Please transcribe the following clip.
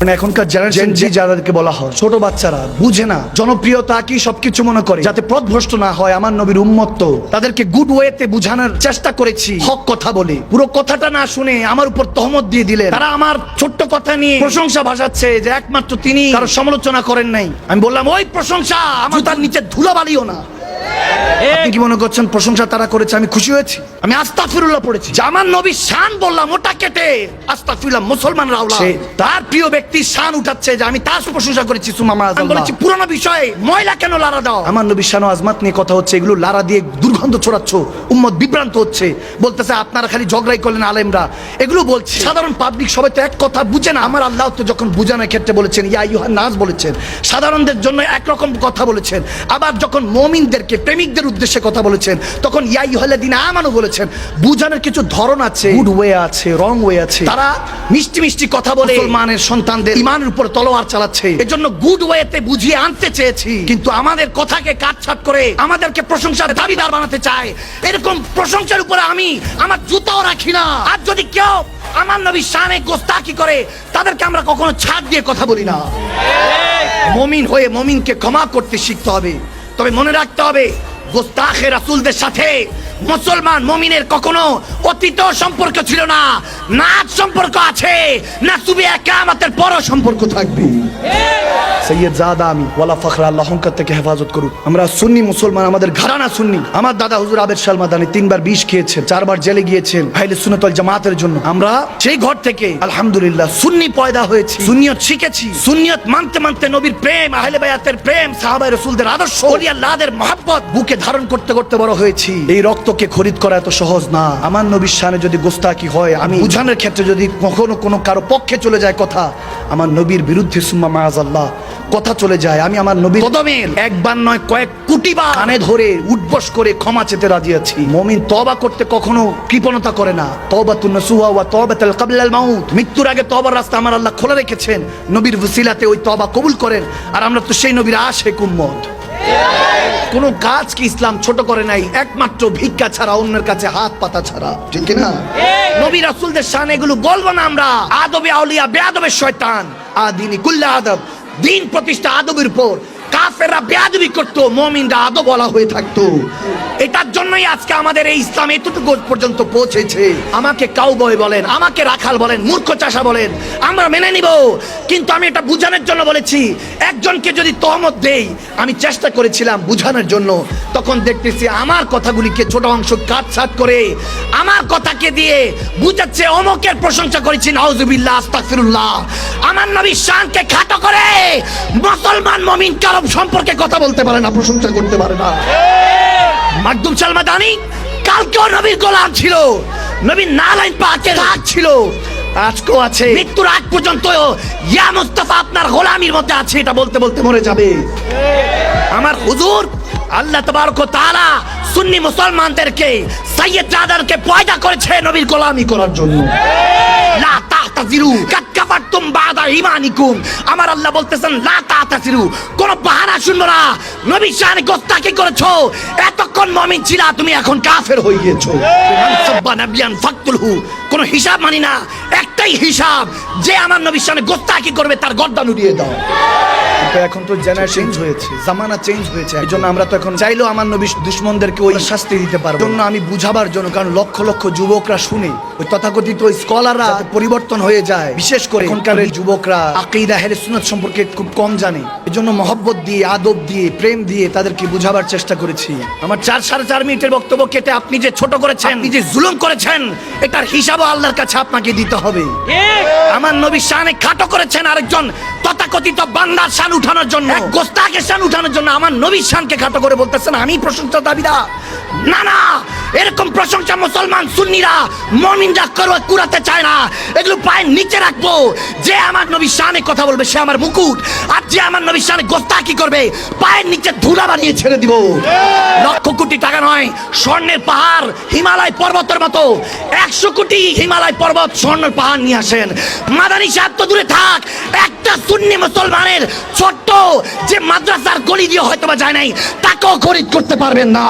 মানে এখনকার জেনারেশন জি যাদেরকে বলা হয় ছোট বাচ্চারা বুঝে না জনপ্রিয়তা কি সবকিছু মনে করে? যাতে পথভ্রষ্ট না হয় আমার নবীর উম্মত্ত তাদেরকে গুড ওয়েতে বুঝানোর চেষ্টা করেছি হক কথা বলে। পুরো কথাটা না শুনে আমার উপর তহমত দিয়ে দিলেন। তারা আমার ছোট্ট কথা নিয়ে প্রশংসা ভাসাচ্ছে যে একমাত্র তিনি কারও সমালোচনা করেন নাই। আমি বললাম ওই প্রশংসা আমার তার নিচে ধুলাবালিও না। আপনি কি মনে করছেন প্রশংসা তারা করেছে? আমি খুশি হয়েছি। আমি আস্তাফিরুল্লাহ পড়েছি। আমার নবী শান বললাম ওটা কেটে। আস্তাফিরুল্লাহ মুসলমানরা আওলা তার প্রিয় ব্যক্তির শান উঠাচ্ছে যে আমি তার প্রশংসা করেছি সুমামা আমি বলেছি পুরনো বিষয়ে ময়লা কেন লারা দাও? আমার নবী শান আজমাত নিয়ে কথা হচ্ছে এগুলো লারা দিয়ে দুর্গন্ধ ছড়াচ্ছ উম্মত বিভ্রান্ত হচ্ছে। বলতেছে আপনারা খালি ঝগড়াই করলেন আলেমরা। এগুলো বলছে। সাধারণ পাবলিক সবাই তো এক কথা বুঝে না। আমার আল্লাহ তো যখন বুঝানোর ক্ষেত্রে বলেছেন ইয়া ইউহান নাজ বলেছেন। সাধারণদের জন্য একরকম কথা বলেছেন। আবার যখন মমিনদেরকে প্রেমিকদের উদ্দেশ্যে কথা বলেছেন। তখন ইয়াই হলে ইউহাল্লাদিন আমানও বলেছেন বুঝানোর কিছু ধরন আছে। গুড ওয়ে আছে রং ওয়ে আছে। তারা মিষ্টি মিষ্টি কথা বলে মুসলমানের সন্তানদের ইমানের উপর তলোয়ার চালাচ্ছে। এজন্য গুড ওয়েতে বুঝিয়ে আনতে চেয়েছি। কিন্তু আমাদের কথাকে কাটছাট করে আমাদেরকে প্রশংসার দাবিদার বানাতে চায়। এরকম প্রশংসার উপরে আমি আমার জুতাও রাখি না। আর যদি কেউ আমার নবী শানে গোস্তাকি করে তাদেরকে আমরা কখনো ছাড় দিয়ে কথা বলি না। মমিন হয়ে মমিনকে ক্ষমা করতে শিখতে হবে। তবে মনে রাখতে হবে গোস্তাখে রাসুলদের সাথে মুসলমান মমিনের কখনো অতীত সম্পর্ক ছিল না নাচ সম্পর্ক আছে, না সুবি একামতের পরও সম্পর্ক থাকবে। সৈয়দ জাদা আমি, ওয়ালা আল্লাহ থেকে হেফাজত করুক। আমরা সুন্নি মুসলমান, আমাদের ঘরানা সুন্নি। আমার দাদা হুজুর আবেদ তিনবার বিষ খেয়েছেন, চারবার জেলে গিয়েছেন সুনতল জামাতের জন্য। আমরা সেই ঘর থেকে, আলহামদুলিল্লাহ, সুন্নি পয়দা হয়েছি, সুন্নিয়ত শিখেছি মানতে মানতে নবীর প্রেম, আহলে বায়াতের প্রেম, সাহাবায়ে রাসূলদের আদর্শ মহব্বত, বুকে ধারণ করতে করতে বড় হয়েছি। এই রক্তকে খরিদ করা এত সহজ না। আমার নবীর শানে যদি গোস্তাকি হয় আমি বুঝানোর ক্ষেত্রে যদি কখনো কোনো কারও পক্ষে চলে যায় কথা আমার নবীর বিরুদ্ধে সুম্মা মায়াজাল্লাহ কথা চলে যায়। আমি আমার নবীর কদমের একবার নয় কয়েক কোটি বার কানে ধরে উঠবস করে ক্ষমা চেতে রাজি আছি। মমিন তবা করতে কখনো কৃপণতা করে না। তবা তু নসুহা ওয়া তবাতাল কাবলাল মাউত। মৃত্যুর আগে তবার রাস্তা আমার আল্লাহ খোলা রেখেছেন। নবীর ওসিলাতে ওই তবা কবুল করেন। আর আমরা তো সেই নবীর আশেক উম্মত। কোন কাজকে ইসলাম ছোট করে নাই একমাত্র ভিক্ষা ছাড়া অন্যের কাছে হাত পাতা ছাড়া। ঠিক না নবী রাসুলদের শান এগুলো বলব না আমরা। আদবে আউলিয়া বেআদবে শয়তান। আদিনি কুল্লা আদব দিন প্রতিষ্ঠা আদবের উপর। কাফেররা বেয়াদবি করতো, মমিনরা বলা হয়ে থাকতো। এটার জন্যই আজকে আমাদের এই ইসলাম এতটুকু পর্যন্ত পৌঁছেছে। আমাকে বলেন, আমাকে রাখাল বলেন, মূর্খ চাষা বলেন, আমরা মেনে নিব। কিন্তু আমি এটা বুঝানোর জন্য বলেছি, একজনকে যদি তহমত দেই, আমি চেষ্টা করেছিলাম বুঝানোর জন্য। তখন দেখতেছি আমার কথাগুলিকে ছোট অংশ কাটছাট করে আমার কথাকে দিয়ে বুঝাচ্ছে, অমকের প্রশংসা করেছি, নাউজুবিল্লাহ, আস্তাগফিরুল্লাহ। আমার নবী শানকে খাটো করে মুসলমান মমিন কারব সম্পর্কে কথা বলতে পারে না প্রশংসা করতে পারে না। মাকদুম সালমা দানি কালকেও নবীর গোলাম ছিল। নবীর নালাইন পাকের হাত ছিল। আজকেও আছে। মৃত্যুর আগ পর্যন্ত ইয়া মুস্তাফা আপনার গোলামির মধ্যে আছে এটা বলতে বলতে মরে যাবে। আমার হুজুর আল্লাহ তবারক ওয়া তাআলা সুন্নি মুসলমানদেরকে সাইয়্যিদ জাদারকে পয়দা করেছে নবীর গোলামি করার জন্য। লা তাহতাজিরু কাদ কাফারতুম বাদা ঈমানিকুম আমার আল্লাহ বলতেছেন লা কোন বাহানা শুনব না। নবী শানে গোস্তাকি করেছ? এতক্ষণ মুমিন ছিলা তুমি এখন কাফের হয়ে গিয়েছো। সাব্বা নাবিয়ান ফাকতুলহু কোন হিসাব মানি না। একটাই হিসাব যে আমার নবী শানে গোস্তাকি করবে তার গর্দান উড়িয়ে দাও। কিন্তু এখন তো জেনারেশন চেঞ্জ হয়েছে জামানা চেঞ্জ হয়েছে। এই জন্য আমরা তো এখন চাইলেও আমার নবী দুশ্মনদেরকে ওই শাস্তি দিতে পারব জন্য আমি বুঝাবার জন্য কারণ লক্ষ লক্ষ যুবকরা শুনে ওই তথাকথিত স্কলাররা পরিবর্তন হয়ে যায়। বিশেষ করে এখনকার যুবকরা আকিদা হেরে সুনত সম্পর্কে খুব কম জানে। এই জন্য মহব্বত দিয়ে আদব দিয়ে প্রেম দিয়ে তাদেরকে বুঝাবার চেষ্টা করেছি। আমার চার সাড়ে চার মিনিটের বক্তব্য কেটে আপনি যে ছোট করেছেন আপনি যে জুলুম করেছেন এটার হিসাবও আল্লাহর কাছে আপনাকে দিতে হবে। আমার নবী শানে খাটো করেছেন আরেকজন তথাকথিত বান্দার শান উঠানোর জন্য। গোস্তাকে শান উঠানোর জন্য আমার নবী শানকে খাটো করে বলতেছেন আমি প্রশংসা দাবিদা না না এরকম প্রশংসা মুসলমান সুন্নিরা মমিনরা করো কুড়াতে চায় না। এগুলো পায়ের নিচে রাখব। যে আমার নবীর শানে কথা বলবে সে আমার মুকুট। আর যে আমার নবীর শানে গোস্তাকি করবে পায়ের নিচে ধুলা বানিয়ে ছেড়ে দিব। লক্ষ কোটি টাকা নয় স্বর্ণের পাহাড় হিমালয় পর্বতের মতো। একশো কোটি হিমালয় পর্বত স্বর্ণের পাহাড় নিয়ে আসেন। মাদানী সাহেব তো দূরে থাক। একটা সুন্নি মুসলমানের ছোট্ট যে মাদ্রাসার গলি দিয়ে হয়তো বা যায় নাই তাকেও খরিদ করতে পারবেন না।